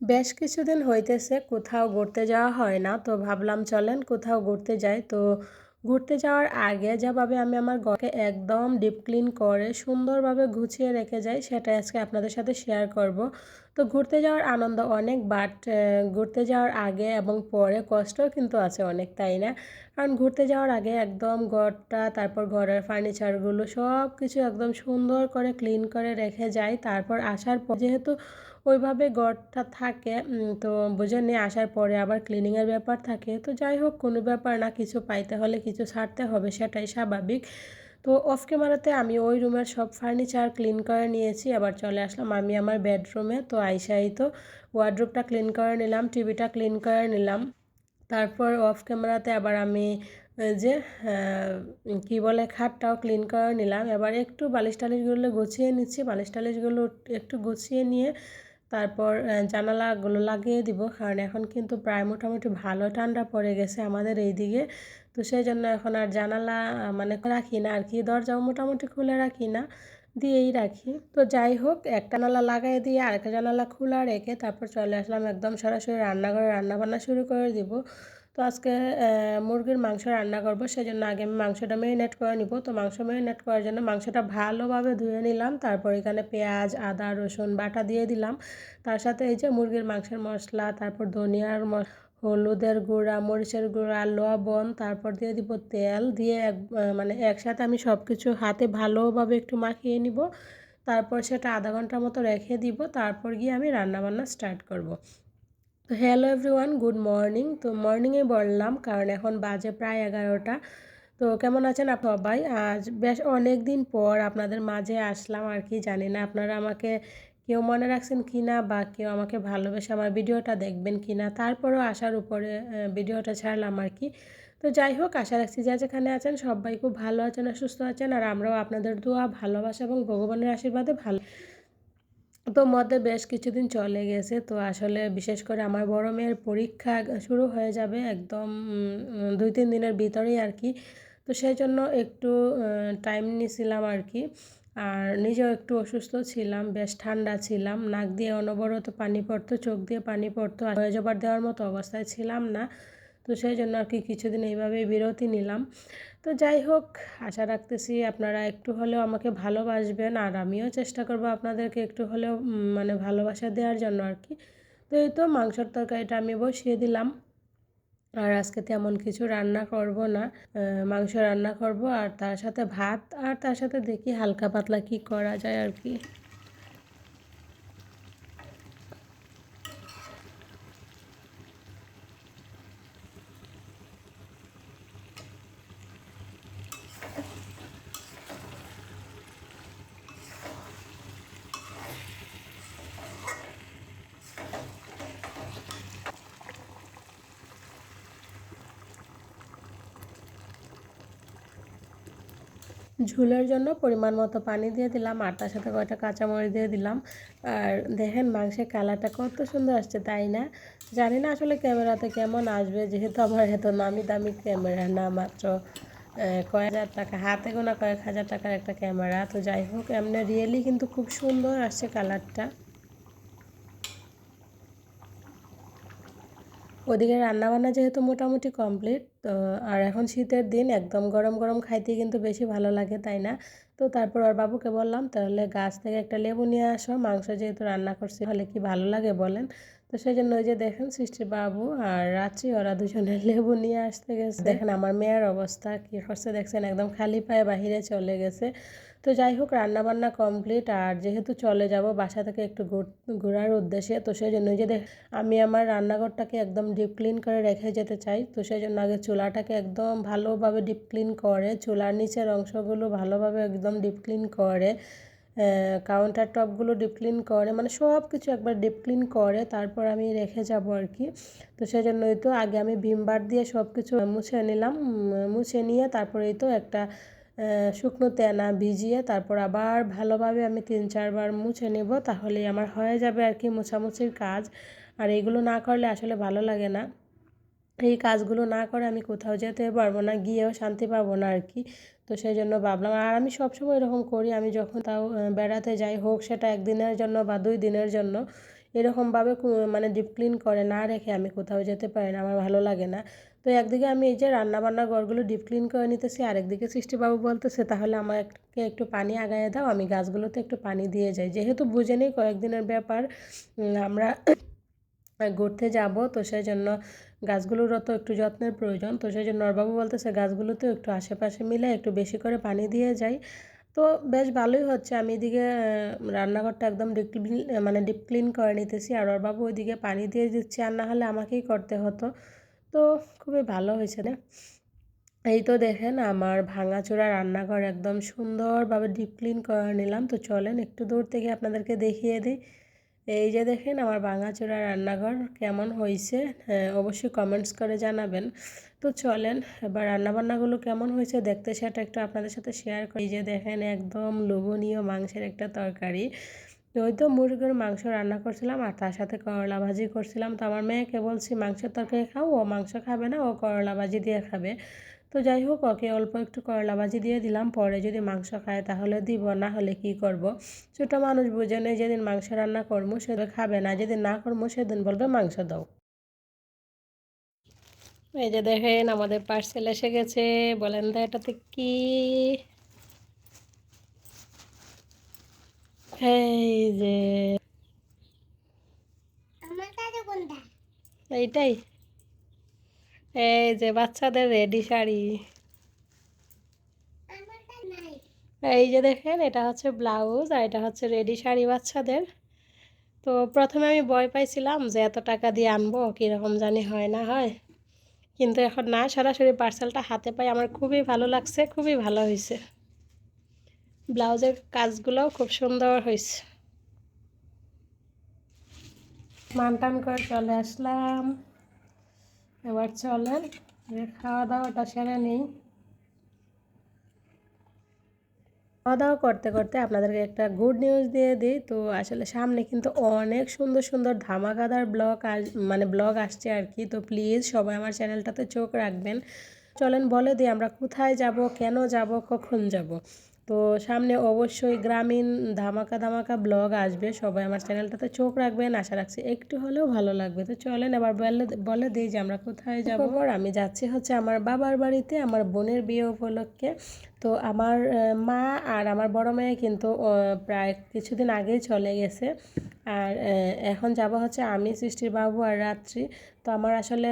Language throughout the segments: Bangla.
বেশ কিছুদিন হইতেছে, কোথাও ঘুরতে যাওয়া হয় না। তো ভাবলাম, চলেন কোথাও ঘুরতে যাই। তো ঘুরতে যাওয়ার আগে যেভাবে আমি আমার ঘরকে একদম ডিপ ক্লিন করে সুন্দরভাবে গুছিয়ে রেখে যাই, সেটা আজকে আপনাদের সাথে শেয়ার করব। তো ঘুরতে যাওয়ার আনন্দ অনেক বাট ঘুরতে যাওয়ার আগে এবং পরে কষ্টও কিন্তু আছে অনেক, তাই না? কারণ ঘুরতে যাওয়ার আগে একদম ঘরটা, তারপর ঘরের ফার্নিচারগুলো সব কিছু একদম সুন্দর করে ক্লিন করে রেখে যাই। তারপর আসার পর যেহেতু ওইভাবে ঘরটা থাকে তো বুঝে নিয়ে আসার পরে আবার ক্লিনিংয়ের ব্যাপার থাকে। তো যাই হোক, কোনো ব্যাপার না, কিছু পাইতে হলে কিছু ছাড়তে হবে, সেটাই স্বাভাবিক। তো অফ ক্যামেরাতে আমি ওই রুমের সব ফার্নিচার ক্লিন করে নিয়েছি, আবার চলে আসলাম আমি আমার বেডরুমে তো আইসাই তো ওয়ার্ড্রোপটা ক্লিন করে নিলাম টিভিটা ক্লিন করে নিলাম। তারপর অফ ক্যামেরাতে আবার আমি যে কি বলে, খাটটাও ক্লিন করে নিলাম। এবার একটু বালিশ টালিশগুলো গুছিয়ে নিচ্ছি বালিশ টালিশগুলো একটু গুছিয়ে নিয়ে তারপর জানালাগুলো লাগিয়ে দিব। কারণ এখন কিন্তু প্রায় মোটামুটি ভালো ঠান্ডা পড়ে গেছে আমাদের এই দিকে তো সেই জন্য এখন আর জানালা মানে রাখি না আর কি দরজাও মোটামুটি খুলে রাখি না, দিয়েই রাখি। তো যাই হোক, একটা নালা লাগাই দিয়ে আরেকটা জানালা খোলা রেখে তারপর চলে আসলাম একদম সরাসরি রান্নাঘরে। রান্নাবান্না শুরু করে দিব। তো আজকে মুরগির মাংস রান্না করব, সেজন্য আগে আমি মাংসটা মেরিনেট করে নিব। তো মাংস মেরিনেট করার জন্য মাংসটা ভালোভাবে ধুয়ে নিলাম, তারপর এখানে পেঁয়াজ, আদা, রসুন বাটা দিয়ে দিলাম। তার সাথে এই যে মুরগির মাংসের মশলা, তারপর ধনিয়ার হলুদের গুঁড়া, মরিচের গুঁড়া, লবণ, তারপর দিয়ে দিব তেল, দিয়ে এক মানে একসাথে আমি সব কিছু হাতে ভালোভাবে একটু মাখিয়ে নিব। তারপর সেটা আধা ঘণ্টার মতো রেখে দিব, তারপর গিয়ে আমি রান্নাবান্না স্টার্ট করব। তো হ্যালো এভরিওয়ান গুড মর্নিং তো মর্নিংয়ে বললাম, কারণ এখন বাজে প্রায় এগারোটা। তো কেমন আছেন সবাই? আজ বেশ অনেক দিন পর আপনাদের মাঝে আসলাম আর কি, জানি না আপনারা আমাকে কেউ মনে রাখছেন কি না বা কেউ আমাকে ভালোবেসে আমার ভিডিওটা দেখবেন কি না তারপরেও আসার উপরে ভিডিওটা ছাড়লাম আর কি। তো যাই হোক, আশা রাখছি যা যেখানে আছেন সবাই খুব ভালো আছেন আর সুস্থ আছেন, আর আমরাও আপনাদের দোয়া, ভালোবাসা এবং ভগবানের আশীর্বাদে ভালো। তো মধ্যে বেশ কিছুদিন চলে গেছে। তো আসলে বিশেষ করে আমার বড় মেয়ের পরীক্ষা শুরু হয়ে যাবে একদম দুই তিন দিনের ভিতরেই আর কি। তো সেই জন্য একটু টাইম নিয়েছিলাম আর কি। আর নিজেও একটু অসুস্থ ছিলাম, বেশ ঠান্ডা ছিলাম। নাক দিয়ে অনবরত পানি পড়তো, চোখ দিয়ে পানি পড়তো আর হয়ে যাবার দেওয়ার মতো অবস্থায় ছিলাম না। তো সেই জন্য আর কি কিছুদিন এইভাবেই বিরতি নিলাম। তো যাই হোক, আশা রাখতেছি আপনারা একটু হলেও আমাকে ভালোবাসবেন আর আমিও চেষ্টা করব আপনাদেরকে একটু হলেও মানে ভালোবাসা দেওয়ার জন্য আর কি। তো এই তো মাংসর তরকারিটা আমি বসিয়ে দিলাম। আর আজকে তেমন কিছু রান্না করব না মাংস রান্না করব আর তার সাথে ভাত আর তার সাথে দেখি হালকা পাতলা কি করা যায় আর কি। ঝুলের জন্য পরিমাণ মতো পানি দিয়ে দিলাম, আর তার সাথে কয়টা কাঁচামরিচ দিয়ে দিলাম। আর দেখেন মাংসের কালারটা কত সুন্দর আসছে, তাই না? জানি না আসলে ক্যামেরাতে কেমন আসবে, যেহেতু আমার এত নামি দামি ক্যামেরা না, মাত্র কয়েক হাজার টাকা, হাতে গোনা কয়েক হাজার টাকার একটা ক্যামেরা। তো যাই হোক, এমনি রিয়েলি কিন্তু খুব সুন্দর আসছে কালারটা। ওদিকে রান্নাবান্না যেহেতু মোটামুটি কমপ্লিট তো আর এখন শীতের দিন, একদম গরম গরম খাইতে কিন্তু বেশি ভালো লাগে, তাই না? তো তারপর আর বাবুকে বললাম, তাহলে গাছ থেকে একটা লেবু নিয়ে আসো, মাংস যেহেতু রান্না করছি হলে কি ভালো লাগে বলেন? তো সেই জন্য ওই যে দেখেন সৃষ্টির বাবু আর রাত্রি ওরা দুজনে লেবু নিয়ে আসতে গেছে। দেখেন আমার মেয়ের অবস্থা কী করছে দেখছেন? একদম খালি পায়ে বাহিরে চলে গেছে। তো যাই হোক রান্নাবান্না কমপ্লিট আর যেহেতু চলে যাব বাসা থেকে একটু ঘোরার উদ্দেশ্যে তো সেই জন্য যে দেখ আমি আমার রান্নাঘরটাকে একদম ডিপ ক্লিন করে রেখে যেতে চাই। তো সেই জন্য আগে চুলাটাকে একদম ভালোভাবে ডিপ ক্লিন করে চুলার নিচের অংশগুলো ভালোভাবে একদম ডিপ ক্লিন করে কাউন্টার টপগুলো ডিপ ক্লিন করে মানে সব কিছু একবার ডিপ ক্লিন করে, তারপর আমি রেখে যাব আর কি। তো সেই জন্যই তো আগে আমি ভিমবার দিয়ে সব কিছু মুছে নিলাম মুছে নিয়ে তারপরেই তো একটা শুকনো তেনা ভিজিয়ে তারপর আবার ভালোভাবে আমি তিন চারবার মুছে নেব, তাহলেই আমার হয়ে যাবে আর কি মোছামুছির কাজ। আর এইগুলো না করলে আসলে ভালো লাগে না। এই কাজগুলো না করে আমি কোথাও যেতে পারব না, গিয়েও শান্তি পাবো না আর কি। তো সেই জন্য ভাবলাম, আর আমি সবসময় এরকম করি, আমি যখন তাও বেড়াতে যাই হোক, সেটা একদিনের জন্য বা দুই দিনের জন্য, এরকমভাবে মানে ডিপ ক্লিন করে না রেখে আমি কোথাও যেতে পারি না, আমার ভালো লাগে না। তো একদিকে আমি এই যে রান্নাবান্না ঘরগুলো ডিপ ক্লিন করে নিতেছি আরেকদিকে সৃষ্টিবাবু বলতেছে, তাহলে আমাকে একটু পানি আগায় দাও, আমি গাছগুলোতে একটু পানি দিয়ে যাই। যেহেতু বুঝে নেই কয়েকদিনের ব্যাপার আমরা ঘুরতে যাব। তো সেই জন্য গাছগুলোরও তো একটু যত্নের প্রয়োজন। তো সেই জন্য নরবাবু বলতেছে গাছগুলোতেও একটু আশেপাশে মিলে একটু বেশি করে পানি দিয়ে যাই। তো বেশ ভালোই হচ্ছে। আমি এদিকে রান্নাঘরটা একদম ডিপ ক্লিন মানে ডিপ ক্লিন করে নিতেছি। আর ওর বাবু ওইদিকে পানি দিয়ে দিচ্ছে। আর না হলে আমাকেই করতে হতো। তো খুবই ভালো হয়েছে না এই তো দেখেন আমার ভাঙাচোরা রান্নাঘর একদম সুন্দরভাবে ডিপ ক্লিন করে নিলাম। তো চলেন একটু দূর থেকে আপনাদেরকে দেখিয়ে দিই। এই যে দেখেন আমার ভাঙাচোরা রান্নাঘর কেমন হয়েছে হ্যাঁ অবশ্যই কমেন্টস করে জানাবেন। তো চলেন, এবার রান্নাবান্নাগুলো কেমন হয়েছে দেখতে, সেটা একটু আপনাদের সাথে শেয়ার করি। যে দেখেন, একদম লোভনীয় মাংসের একটা তরকারি। ওই তো মুরগির মাংস রান্না করছিলাম আর তার সাথে করলা ভাজি করছিলাম। তো আমার মেয়েকে বলছি, মাংসের তরকারি খাও, ও মাংস খাবে না, ও করলা ভাজি দিয়ে খাবে। তো যাই হোক ওকে অল্প একটু করলা ভাজি দিয়ে দিলাম। পরে যদি মাংস খায় তাহলে দিব না হলে কি করব। ছোটো মানুষ বুঝে নেই যেদিন মাংস রান্না করব সেদিন খাবে না যেদিন না করব সেদিন বলবে মাংস দাও। এই যে দেখেন আমাদের পার্সেল এসে গেছে। বলেন তো এটাতে কি? এই যে এইটাই। এই যে বাচ্চাদের রেডি শাড়ি। এই যে দেখেন, এটা হচ্ছে ব্লাউজ আর এটা হচ্ছে রেডি শাড়ি বাচ্চাদের। তো প্রথমে আমি ভয় পাইছিলাম যে এত টাকা দিয়ে আনব, কীরকম জানি হয় না হয়। কিন্তু এখন না, সরাসরি পার্সেলটা হাতে পাই, আমার খুবই ভালো লাগছে, খুবই ভালো হয়েছে ব্লাউজের কাজগুলোও খুব সুন্দর হয়েছে মানটান করে চলে আসলাম। এবার চলেন খাওয়া দাওয়াটা সেরে নিই। খাওয়া দাওয়া করতে করতে আপনাদেরকে একটা গুড নিউজ দিয়ে দিই। তো আসলে সামনে কিন্তু অনেক সুন্দর সুন্দর ধামাকাদার ব্লগ আস মানে ব্লগ আসছে আর কি। তো প্লিজ সবাই আমার চ্যানেলটাতে চোখ রাখবেন। চলেন বলে দিই আমরা কোথায় যাব, কেন যাব, কখন যাব। তো সামনে অবশ্যই গ্রামীণ ধামাকা ধামাকা ব্লগ আসবে। সবাই আমার চ্যানেলটাতে চোখ রাখবেন। আশা রাখছি একটু হলেও ভালো লাগবে। তো চলেন আবার বলে বলে দিই যে আমরা কোথায় যাব। আমি যাচ্ছি হচ্ছে আমার বাবার বাড়িতে আমার বোনের বিয়ে উপলক্ষে। তো আমার মা আর আমার বড় মেয়ে কিন্তু প্রায় কিছুদিন আগেই চলে গেছে। আর এখন যাব হচ্ছে আমি সৃষ্টির বাবু আর রাত্রি। তো আমার আসলে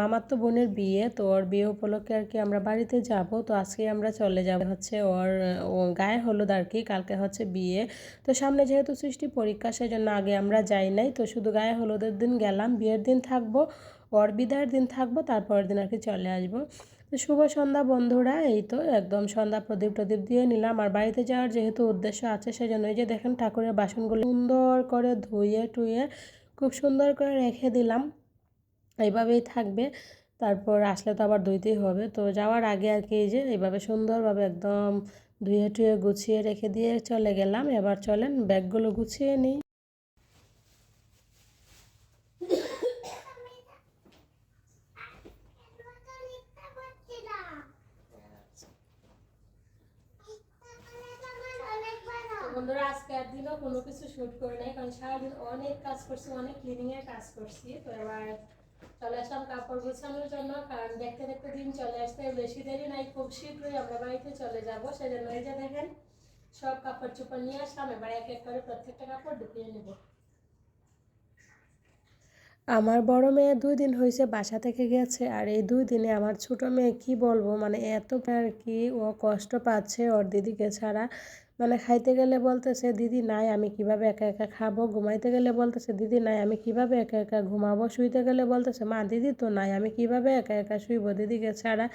মামার তো বোনের বিয়ে, তো ওর বিয়ে উপলক্ষে আর কি আমরা বাড়িতে যাব। তো আজকে আমরা চলে যাব হচ্ছে ওর গায়ে হলুদ আর কি, কালকে হচ্ছে বিয়ে। তো সামনে যেহেতু সৃষ্টি পরীক্ষা সেই জন্য আগে আমরা যাই নাই। তো শুধু গায়ে হলুদের দিন গেলাম, বিয়ের দিন থাকব, ওর বিদায়ের দিন থাকব, তারপরের দিন আর কি চলে আসব। শুভ সন্ধ্যা বন্ধুরা, এই তো একদম সন্ধ্যা প্রদীপ প্রদীপ দিয়ে নিলাম। আর বাড়িতে যাওয়ার যেহেতু উদ্দেশ্য আছে, সেজন্য এই যে দেখেন ঠাকুরের বাসনগুলো সুন্দর করে ধুয়ে টুয়ে খুব সুন্দর করে রেখে দিলাম। এইভাবেই থাকবে। তারপর আসলে তো আবার ধুইতেই হবে। তো যাওয়ার আগে আর কি এই যে এইভাবে সুন্দরভাবে একদম ধুয়ে টুয়ে গুছিয়ে রেখে দিয়ে চলে গেলাম। এবার চলেন ব্যাগগুলো গুছিয়ে নিই বন্ধুরা আজকে আর দিনও কোনো কিছু শ্যুট করে নাই, কারণ সারাদিন অনেক কাজ করছি, অনেক ক্লিনিংয়ের কাজ করছি। তো এবার চলে আসলাম কাপড় গোছানোর জন্য, কারণ দেখতে দেখতে দিন চলে আসতে বেশি দেরি নাই, খুব শীঘ্রই আমরা বাড়িতে চলে যাব। সেজন্য এই যে দেখেন, সব কাপড় চোপড় নিয়ে আসলাম, এবার এক এক করে প্রত্যেকটা কাপড় ঢুকিয়ে নেব। আমার বড় মেয়ে দুই দিন হয়েছে বাসা থেকে গেছে, আর এই দুই দিনে আমার ছোট মেয়ে কি বলব মানে এত আর কি ও কষ্ট পাচ্ছে, ওর দিদিকে ছাড়া। মানে খাইতে গেলে বলতেছে, দিদি নাই, আমি কীভাবে একা একা খাব? ঘুমাইতে গেলে বলতেছে, দিদি নাই, আমি কীভাবে একা একা ঘুমাবো? শুইতে গেলে বলতেছে, মা, দিদি তো নাই, আমি কীভাবে একা একা শুইবো? দিদিকে ছাড়া?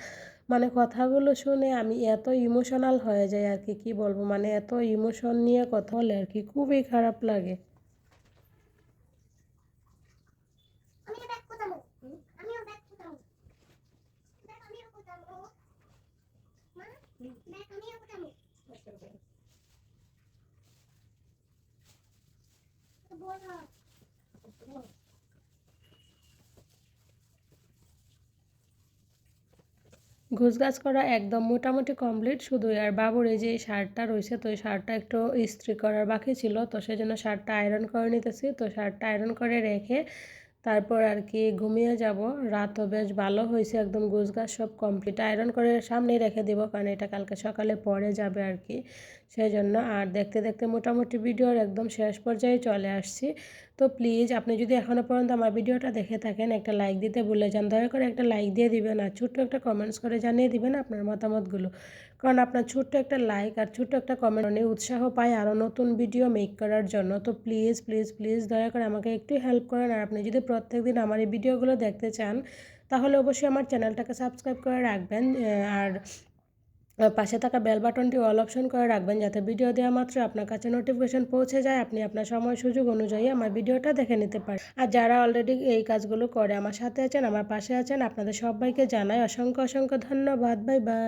মানে কথাগুলো শুনে আমি এত ইমোশনাল হয়ে যাই আর কি, কী বলব? মানে এত ইমোশন নিয়ে কথা বলে আর কি, খুবই খারাপ লাগে। ঘুষগাছ করা একদম মোটামুটি কমপ্লিট শুধু আর বাবুর এই যে শার্টটা রয়েছে, তো ওই শার্টটা একটু ইস্ত্রি করার বাকি ছিল, তো সেই জন্য শার্টটা আয়রন করে নিতেছি, তো শার্টটা আয়রন করে রেখে তারপর আর কি ঘুমিয়ে যাব। রাতও বেশ ভালো হয়েছে, একদম গুছগাছ সব কমপ্লিট আয়রন করে সামনেই রেখে দেবো, কারণ এটা কালকে সকালে পরে যাবে আর কি। সেই জন্য আর দেখতে দেখতে মোটামুটি ভিডিওর একদম শেষ পর্যায়ে চলে আসছি। তো প্লিজ আপনি যদি এখনও পর্যন্ত আমার ভিডিওটা দেখে থাকেন, একটা লাইক দিতে ভুলে যান, দয়া করে একটা লাইক দিয়ে দিবেন আর ছোট্ট একটা কমেন্টস করে জানিয়ে দিবেন আপনার মতামতগুলো। কারণ আপনার ছোট্ট একটা লাইক আর ছোট্ট একটা কমেন্ট অনেক উৎসাহ পায় আরও নতুন ভিডিও মেক করার জন্য। তো প্লিজ প্লিজ প্লিজ দয়া করে আমাকে একটু হেল্প করেন। আর আপনি যদি প্রত্যেক দিন আমার এই ভিডিওগুলো দেখতে চান, তাহলে অবশ্যই আমার চ্যানেলটাকে সাবস্ক্রাইব করে রাখবেন। আর পাশে থাকা বেল বাটনটি অল অপশন করে রাখবেন যাতে ভিডিও দেওয়া মাত্র আপনার কাছে নোটিফিকেশন পৌঁছে যায়। আপনি আপনার সময় সুযোগ অনুযায়ী আমার ভিডিওটা দেখে নিতে পারেন। আর যারা অলরেডি এই কাজগুলো করে, আমার সাথে আছেন, আমার পাশে আছেন, আপনাদের সবাইকে জানাই অসংখ্য অসংখ্য ধন্যবাদ। Bye bye